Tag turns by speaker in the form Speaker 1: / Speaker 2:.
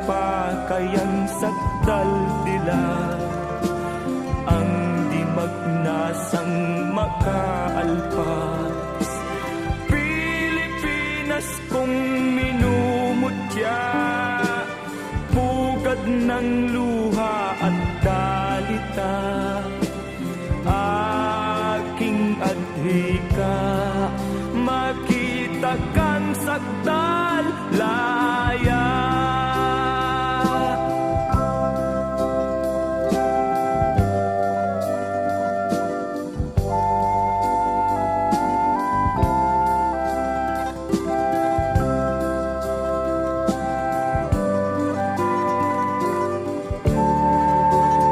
Speaker 1: napakayan sakdal dila ang di magnasang makaalpas. Pilipinas kong minumutya. Pugad ng luha at dalita aking adhika makita kang sakdal